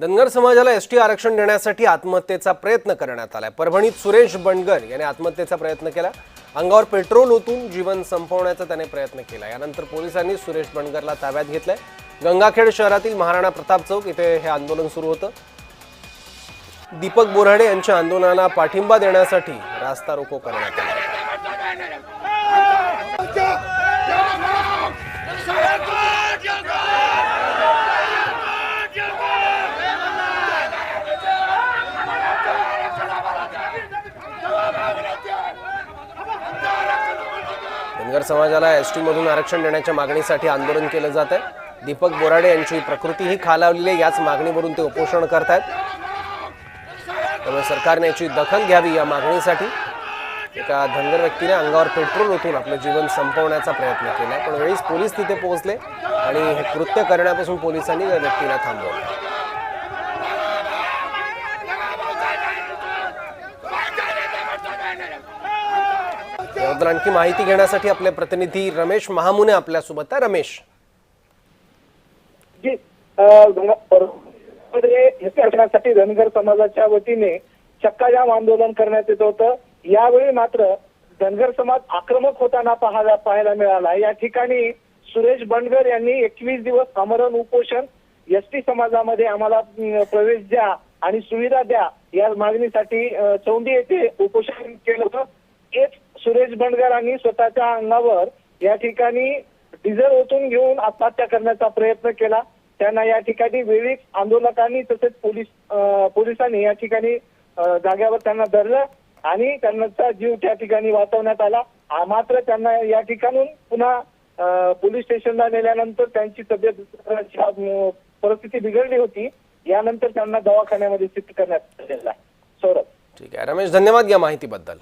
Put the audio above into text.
धनगर समाजाला S T आरक्षण देण्यासाठी आत्महत्येचा प्रयत्न करण्यात आलाय. परभणीत सुरेश बंडगर याने आत्महत्येचा प्रयत्न केला. अंगावर पेट्रोल ओतून जीवन संपवण्याचा त्याने प्रयत्न केला. यानंतर पोलिसांनी सुरेश बंडगरला ताब्यात घेतलंय. गंगाखेड शहरातील महाराणा प्रताप चौक इथे हे आंदोलन सुरू होतं. दीपक बोराडे यांच्या आंदोलनाला पाठिंबा देण्यासाठी रास्ता रोको करण्यात आला. धनगर समाजाला एस टीमधून आरक्षण देण्याच्या मागणीसाठी आंदोलन केलं जात आहे. दीपक बोराडे यांची प्रकृतीही खालावलेली आहे. याच मागणीवरून ते उपोषण करत आहेत त्यामुळे सरकारने याची दखल घ्यावी या मागणीसाठी. एका धनगर व्यक्तीने अंगावर पेट्रोल ओतून आपलं जीवन संपवण्याचा प्रयत्न केला पण वेळीच पोलीस तिथे पोहोचले आणि हे कृत्य करण्यापासून पोलिसांनी या व्यक्तीला थांबवलं. याबद्दल आणखी माहिती घेण्यासाठी आपले प्रतिनिधी रमेश महामुने आपल्यासोबत. आहे रमेश. जी धनगर समाजाच्या वतीने चक्काजाम आंदोलन करण्यात येत होतं. यावेळी मात्र धनगर समाज आक्रमक होताना पाहायला पाहायला मिळाला. या ठिकाणी सुरेश बंडगर यांनी एकवीस दिवस आमरण उपोषण एस टी समाजामध्ये आम्हाला प्रवेश द्या आणि सुविधा द्या या मागणीसाठी चौंडी येथे उपोषण केलं बंडगरांनी स्वतःच्या अंगावर या ठिकाणी डिझेल ओतून घेऊन आत्महत्या करण्याचा प्रयत्न केला. त्यांना या ठिकाणी वेळीच आंदोलकांनी तसेच पोलीस पोलिसांनी या ठिकाणी जाग्यावर त्यांना धरलं आणि त्यांचा जीव त्या ठिकाणी वाचवण्यात आला. मात्र त्यांना या ठिकाणून पुन्हा पोलीस स्टेशनला नेल्यानंतर त्यांची तब्येत परिस्थिती बिघडली होती. यानंतर त्यांना दवाखान्यामध्ये शिफ्ट करण्यात आलेला आहे. सौरभ. ठीक आहे. रमेश धन्यवाद या माहितीबद्दल.